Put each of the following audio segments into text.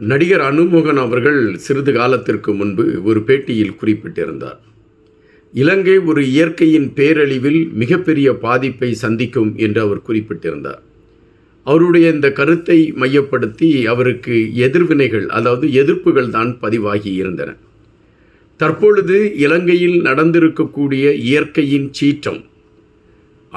நடிகர் அனுமோகன் அவர்கள் சிறிது காலத்திற்கு முன்பு ஒரு பேட்டியில் குறிப்பிட்டிருந்தார். இலங்கை ஒரு இயற்கையின் பேரழிவில் மிகப்பெரிய பாதிப்பை சந்திக்கும் என்று அவர் குறிப்பிட்டிருந்தார். அவருடைய இந்த கருத்தை மையப்படுத்தி அவருக்கு எதிர்வினைகள் அதாவது எதிர்ப்புகள் தான் பதிவாகி இருந்தன. தற்பொழுது இலங்கையில் நடந்திருக்கக்கூடிய இயற்கையின் சீற்றம்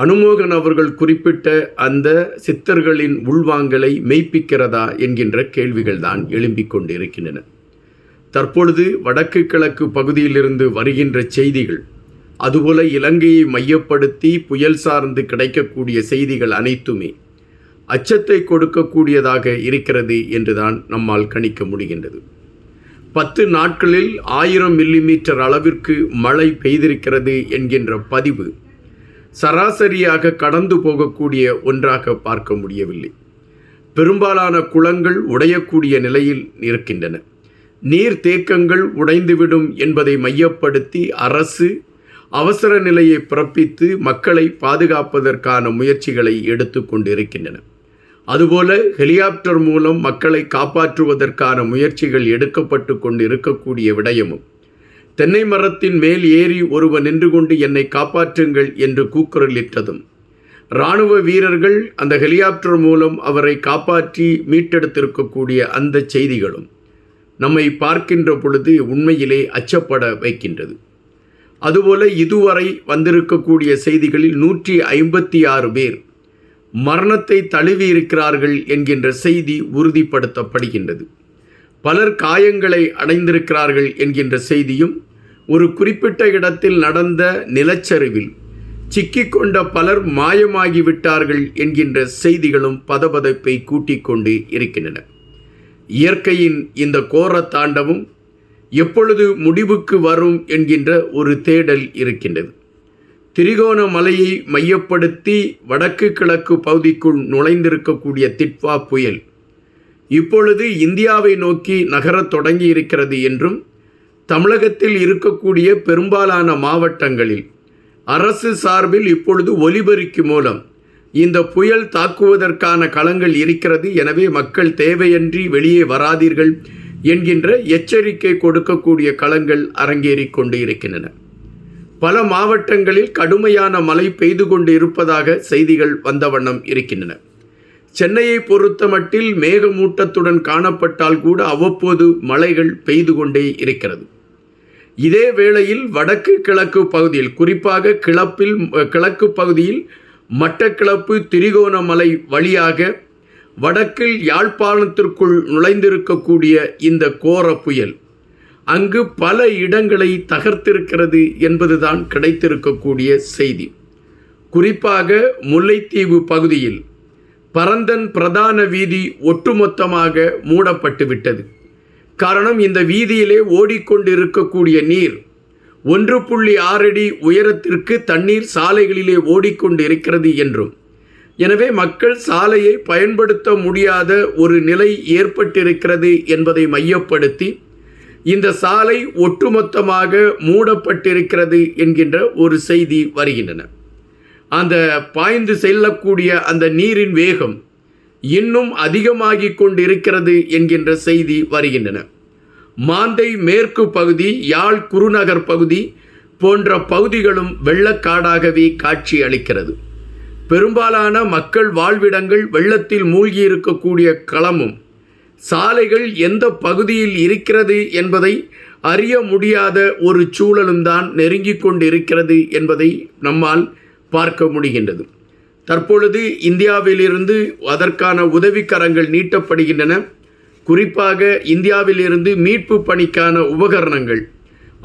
அனுமோகன் அவர்கள் குறிப்பிட்ட அந்த சித்தர்களின் உள்வாங்கலை மெய்ப்பிக்கிறதா என்கின்ற கேள்விகள் தான் எழும்பிக் கொண்டிருக்கின்றன. தற்பொழுது வடக்கு கிழக்கு பகுதியிலிருந்து வருகின்ற செய்திகள் அதுபோல இலங்கையை மையப்படுத்தி புயல் சார்ந்து கிடைக்கக்கூடிய செய்திகள் அனைத்துமே அச்சத்தை கொடுக்கக்கூடியதாக இருக்கிறது என்றுதான் நம்மால் கணிக்க முடிகின்றது. பத்து நாட்களில் ஆயிரம் மில்லிமீட்டர் அளவிற்கு மழை பெய்திருக்கிறது என்கின்ற பதிவு சராசரியாக கடந்து போகக்கூடிய ஒன்றாக பார்க்க முடியவில்லை. பெரும்பாலான குளங்கள் உடையக்கூடிய நிலையில் இருக்கின்றன நீர் தேக்கங்கள் உடைந்துவிடும் என்பதை மையப்படுத்தி அரசு அவசர நிலையை பிறப்பித்து மக்களை பாதுகாப்பதற்கான முயற்சிகளை எடுத்து கொண்டிருக்கின்றன. அதுபோல ஹெலிகாப்டர் மூலம் மக்களை காப்பாற்றுவதற்கான முயற்சிகள் எடுக்கப்பட்டு கொண்டு இருக்கக்கூடிய விடயமும் தென்னை மரத்தின் மேல் ஏறி ஒருவன் நின்று கொண்டு என்னை காப்பாற்றுங்கள் என்று கூக்குரலிட்டதும். இராணுவ வீரர்கள் அந்த ஹெலிகாப்டர் மூலம் அவரை காப்பாற்றி மீட்டெடுத்திருக்கக்கூடிய அந்த செய்திகளும் நம்மை பார்க்கின்ற பொழுது உண்மையிலே அச்சப்பட வைக்கின்றது. அதுபோல இதுவரை வந்திருக்கக்கூடிய செய்திகளில் நூற்றி ஐம்பத்தி ஆறு பேர் மரணத்தை தழுவி இருக்கிறார்கள் என்கின்ற செய்தி உறுதிப்படுத்தப்படுகின்றது. பலர் காயங்களை அடைந்திருக்கிறார்கள் என்கின்ற செய்தியும் ஒரு குறிப்பிட்ட இடத்தில் நடந்த நிலச்சரிவில் சிக்கிக்கொண்ட பலர் மாயமாகிவிட்டார்கள் என்கின்ற செய்திகளும் பதபதப்பை கூட்டிக் கொண்டு இருக்கின்றன. இயற்கையின் இந்த கோர தாண்டவும் எப்பொழுது முடிவுக்கு வரும் என்கின்ற ஒரு தேடல் இருக்கின்றது. திரிகோணமலையை மையப்படுத்தி வடக்கு கிழக்கு பகுதிக்குள் நுழைந்திருக்கக்கூடிய திட்வா புயல் இப்பொழுது இந்தியாவை நோக்கி நகரத் தொடங்கி இருக்கிறது என்றும் தமிழகத்தில் இருக்கக்கூடிய பெரும்பாலான மாவட்டங்களில் அரசு சார்பில் இப்பொழுது ஒலிபெருக்கி மூலம் இந்த புயல் தாக்குவதற்கான களங்கள் இருக்கிறது. எனவே மக்கள் தேவையன்றி வெளியே வராதீர்கள் என்கின்ற எச்சரிக்கை கொடுக்கக்கூடிய களங்கள் அரங்கேறிக் கொண்டு இருக்கின்றன பல மாவட்டங்களில் கடுமையான மழை பெய்து கொண்டு இருப்பதாக செய்திகள் வந்த வண்ணம் இருக்கின்றன. சென்னையை பொறுத்தமட்டில் மேகமூட்டத்துடன் காணப்பட்டால் கூட அவ்வப்போது மழைகள் பெய்து கொண்டே இருக்கிறது. இதே வேளையில் வடக்கு கிழக்கு பகுதியில் குறிப்பாக கிளப்பில் கிழக்கு பகுதியில் மட்டக்கிளப்பு திரிகோணமலை வழியாக வடக்கில் யாழ்ப்பாணத்திற்குள் நுழைந்திருக்கக்கூடிய இந்த கோர புயல் அங்கு பல இடங்களை தகர்த்திருக்கிறது என்பதுதான் கிடைத்திருக்கக்கூடிய செய்தி. குறிப்பாக முல்லைத்தீவு பகுதியில் பரந்தன் பிரதான வீதி ஒட்டுமொத்தமாக மூடப்பட்டுவிட்டது. காரணம் இந்த வீதியிலே ஓடிக்கொண்டிருக்கக்கூடிய நீர். ஒன்று புள்ளி ஆறடி உயரத்திற்கு தண்ணீர் சாலைகளிலே ஓடிக்கொண்டு இருக்கிறது என்றும். எனவே மக்கள் சாலையை பயன்படுத்த முடியாத ஒரு நிலை ஏற்பட்டிருக்கிறது என்பதை மையப்படுத்தி இந்த சாலை ஒட்டுமொத்தமாக மூடப்பட்டிருக்கிறது என்கின்ற ஒரு செய்தி வருகின்றன. அந்த பாய்ந்து செல்லக்கூடிய அந்த நீரின் வேகம் இன்னும் அதிகமாகிக் கொண்டிருக்கிறது என்கின்ற செய்தி வருகின்றன. மாந்தை மேற்கு பகுதி யாழ் குருநகர் பகுதி போன்ற பகுதிகளும் வெள்ளக்காடாகவே காட்சி அளிக்கிறது. பெரும்பாலான மக்கள் வாழ்விடங்கள் வெள்ளத்தில் மூழ்கி இருக்கக்கூடிய களமும் சாலைகள் எந்த பகுதியில் இருக்கிறது என்பதை அறிய முடியாத ஒரு சூழலும் தான் நெருங்கிக் கொண்டிருக்கிறது என்பதை நம்மால் பார்க்க முடிகின்றது. தற்பொழுது இந்தியாவிலிருந்து அதற்கான உதவிக்கரங்கள் நீட்டப்படுகின்றன. குறிப்பாக இந்தியாவிலிருந்து மீட்பு பணிக்கான உபகரணங்கள்.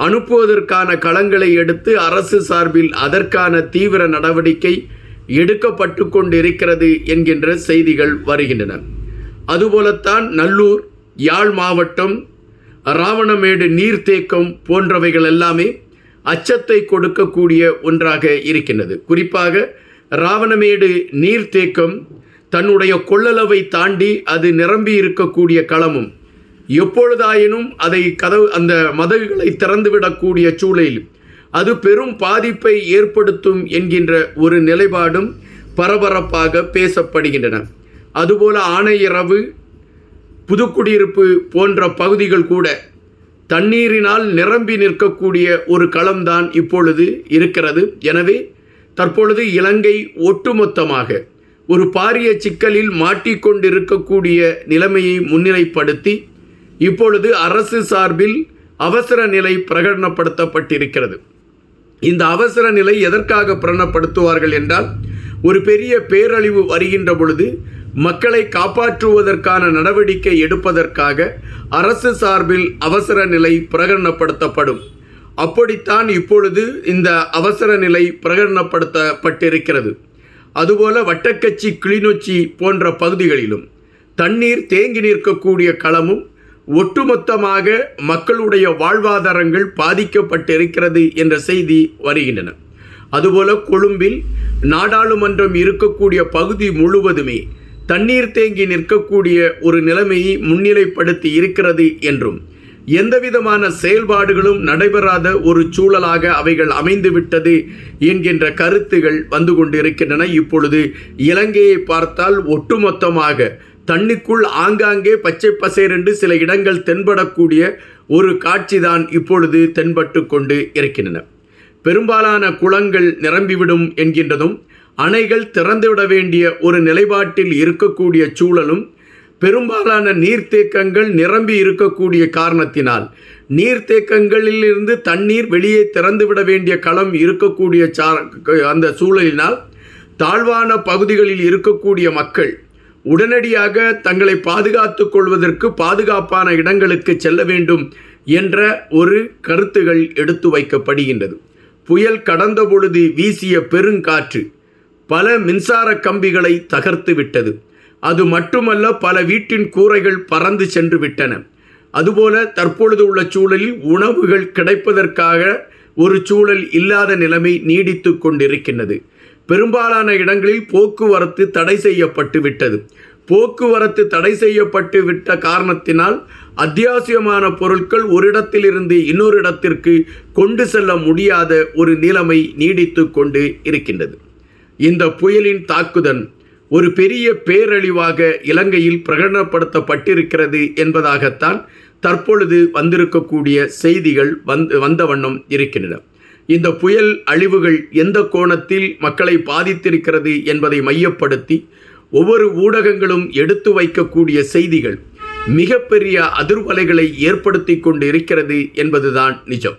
அனுப்புவதற்கான களங்களை எடுத்து அரசு சார்பில் அதற்கான தீவிர நடவடிக்கை எடுக்கப்பட்டு கொண்டிருக்கிறது என்கின்ற செய்திகள் வருகின்றன. அதுபோலத்தான் நல்லூர் யாழ் மாவட்டம் ராவணமேடு நீர்த்தேக்கம் போன்றவைகள் எல்லாமே அச்சத்தை கொடுக்கக்கூடிய ஒன்றாக இருக்கின்றது. குறிப்பாக ராவணமேடு நீர்த்தேக்கம் தன்னுடைய கொள்ளளவை தாண்டி அது நிரம்பி இருக்கக்கூடிய களமும் எப்பொழுதாயினும் அதை கதவு அந்த மதகுகளை திறந்துவிடக்கூடிய சூழலில் அது பெரும் பாதிப்பை ஏற்படுத்தும் என்கின்ற ஒரு நிலைப்பாடும் பரபரப்பாக பேசப்படுகின்றன. அதுபோல ஆணையரவு புதுக்குடியிருப்பு போன்ற பகுதிகள் கூட தண்ணீரினால் நிரம்பி நிற்கக்கூடிய ஒரு களம்தான் இப்பொழுது இருக்கிறது. எனவே தற்பொழுது இலங்கை ஒட்டுமொத்தமாக ஒரு பாரிய சிக்கலில் மாட்டிக்கொண்டிருக்கக்கூடிய நிலைமையை முன்னிலைப்படுத்தி இப்பொழுது அரசு சார்பில் அவசர நிலை பிரகடனப்படுத்தப்பட்டிருக்கிறது. இந்த அவசர நிலை எதற்காக பிரகடனப்படுத்துவார்கள் என்றால் ஒரு பெரிய பேரழிவு வருகின்ற பொழுது மக்களை காப்பாற்றுவதற்கான நடவடிக்கை எடுப்பதற்காக அரசு சார்பில் அவசர நிலை பிரகடனப்படுத்தப்படும். அப்படித்தான் இப்பொழுது இந்த அவசர நிலை பிரகடனப்படுத்தப்பட்டிருக்கிறது. அதுபோல வட்டக்கச்சி கிளிநொச்சி போன்ற பகுதிகளிலும் தண்ணீர் தேங்கி நிற்கக்கூடிய களமும் ஒட்டுமொத்தமாக மக்களுடைய வாழ்வாதாரங்கள் பாதிக்கப்பட்டிருக்கிறது என்ற செய்தி வருகின்றன. அதுபோல கொழும்பில் நாடாளுமன்றம் இருக்கக்கூடிய பகுதி முழுவதுமே தண்ணீர் தேங்கி நிற்கக்கூடிய ஒரு நிலைமையை முன்னிலைப்படுத்தி இருக்கிறது என்றும் எந்தவிதமான செயல்பாடுகளும் நடைபெறாத ஒரு சூழலாக அவைகள் அமைந்துவிட்டது என்கின்ற கருத்துகள் வந்து கொண்டிருக்கின்றன. இப்பொழுது இலங்கையை பார்த்தால் ஒட்டுமொத்தமாக தண்ணிக்குள் ஆங்காங்கே பச்சை பசேரென்று சில இடங்கள் தென்படக்கூடிய ஒரு காட்சிதான் இப்பொழுது தென்பட்டு கொண்டு இருக்கின்றன. பெரும்பாலான குளங்கள் நிரம்பிவிடும் என்கின்றதும் அணைகள் திறந்துவிட வேண்டிய ஒரு நிலைப்பாட்டில் இருக்கக்கூடிய சூழலும் பெரும்பாலான நீர்த்தேக்கங்கள் நிரம்பி இருக்கக்கூடிய காரணத்தினால். நீர்த்தேக்கங்களிலிருந்து தண்ணீர் வெளியே திறந்துவிட வேண்டிய களம் இருக்கக்கூடிய சா அந்த சூழலினால் தாழ்வான பகுதிகளில் இருக்கக்கூடிய மக்கள் உடனடியாக தங்களை பாதுகாத்துக் கொள்வதற்கு பாதுகாப்பான இடங்களுக்கு செல்ல வேண்டும் என்ற ஒரு கருத்துகள் எடுத்து வைக்கப்படுகின்றது. புயல் கடந்த பொழுது வீசிய பெருங்காற்று பல மின்சார கம்பிகளை தகர்த்து விட்டது. அது மட்டுமல்ல பல வீட்டின் கூரைகள் பறந்து சென்று விட்டன. அதுபோல தற்பொழுது உள்ள சூழலில் உணவுகள் கிடைப்பதற்காக ஒரு சூழல் இல்லாத நிலைமை நீடித்து கொண்டிருக்கின்றது. பெரும்பாலான இடங்களில் போக்குவரத்து தடை செய்யப்பட்டு விட்டது. போக்குவரத்து தடை செய்யப்பட்டு விட்ட காரணத்தினால் அத்தியாவசியமான பொருட்கள் ஒரு இடத்திலிருந்து இன்னொரு இடத்திற்கு கொண்டு செல்ல முடியாத ஒரு நிலைமை நீடித்து கொண்டு இருக்கின்றது. இந்த புயலின் தாக்குதல் ஒரு பெரிய பேரழிவாக இலங்கையில் பிரகடனப்படுத்தப்பட்டிருக்கிறது என்பதாகத்தான் தற்பொழுது வந்திருக்கக்கூடிய செய்திகள் வந்து வந்த வண்ணம் இருக்கின்றன. இந்த புயல் அழிவுகள் எந்த கோணத்தில் மக்களை பாதித்திருக்கிறது என்பதை மையப்படுத்தி ஒவ்வொரு ஊடகங்களும் எடுத்து வைக்கக்கூடிய செய்திகள் மிகப்பெரிய அதிர்வலைகளை ஏற்படுத்தி கொண்டு இருக்கிறது என்பதுதான் நிஜம்.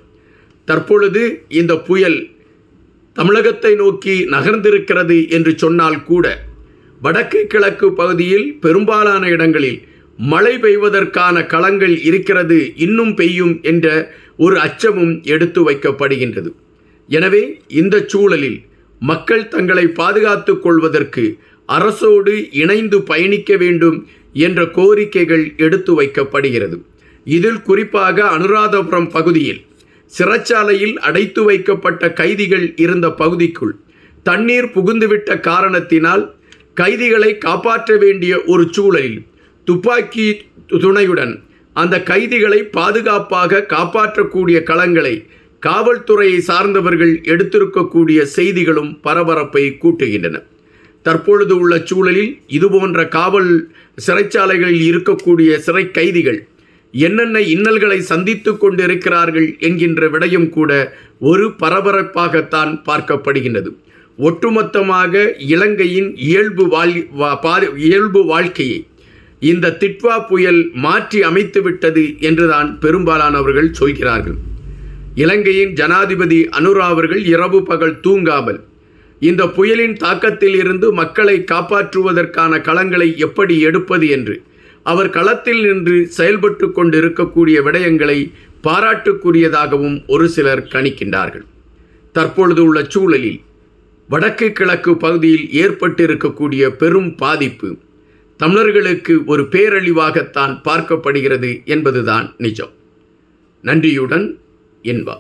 தற்பொழுது இந்த புயல் தமிழகத்தை நோக்கி நகர்ந்திருக்கிறது என்று சொன்னால் கூட வடக்கு கிழக்கு பகுதியில் பெரும்பாலான இடங்களில் மழை பெய்வதற்கான களங்கள் இருக்கிறது இன்னும் பெய்யும் என்ற ஒரு அச்சமும் எடுத்து வைக்கப்படுகின்றது. எனவே இந்த சூழலில் மக்கள் தங்களை பாதுகாத்து கொள்வதற்கு அரசோடு இணைந்து பயணிக்க வேண்டும் என்ற கோரிக்கைகள் எடுத்து வைக்கப்படுகிறது. இதில் குறிப்பாக அனுராதபுரம் பகுதியில் சிறைச்சாலையில் அடைத்து வைக்கப்பட்ட கைதிகள் இருந்த பகுதிக்குள் தண்ணீர் புகுந்துவிட்ட காரணத்தினால் கைதிகளை காப்பாற்ற வேண்டிய ஒரு சூழலில் துப்பாக்கி துணையுடன் அந்த கைதிகளை பாதுகாப்பாக காப்பாற்றக்கூடிய களங்களை காவல்துறையை சார்ந்தவர்கள் எடுத்திருக்கக்கூடிய செய்திகளும் பரபரப்பை கூட்டுகின்றன. தற்பொழுது உள்ள சூழலில் இதுபோன்ற காவல் சிறைச்சாலைகளில் இருக்கக்கூடிய சிறை கைதிகள் என்னென்ன இன்னல்களை சந்தித்து கொண்டிருக்கிறார்கள் என்கின்ற விடயம் கூட ஒரு பரபரப்பாகத்தான் பார்க்கப்படுகின்றது. ஒட்டுமொத்தமாக இலங்கையின் இயல்பு வாழ் இயல்பு வாழ்க்கையை இந்த திட்வா புயல் மாற்றி அமைத்துவிட்டது என்றுதான் பெரும்பாலானவர்கள் சொல்கிறார்கள். இலங்கையின் ஜனாதிபதி அனுரா அவர்கள் இரவு பகல் தூங்காமல் இந்த புயலின் தாக்கத்தில் இருந்து மக்களை காப்பாற்றுவதற்கான களங்களை எப்படி எடுப்பது என்று அவர் களத்தில் நின்று செயல்பட்டு கொண்டிருக்கக்கூடிய விடயங்களை பாராட்டுக்குரியதாகவும் ஒரு சிலர் கணிக்கின்றார்கள். தற்பொழுது உள்ள சூழலில் வடக்கு கிழக்கு பகுதியில் ஏற்பட்டிருக்கக்கூடிய பெரும் பாதிப்பு தமிழர்களுக்கு ஒரு பேரழிவாகத்தான் பார்க்கப்படுகிறது என்பதுதான் நிஜம். நன்றியுடன் இன்பா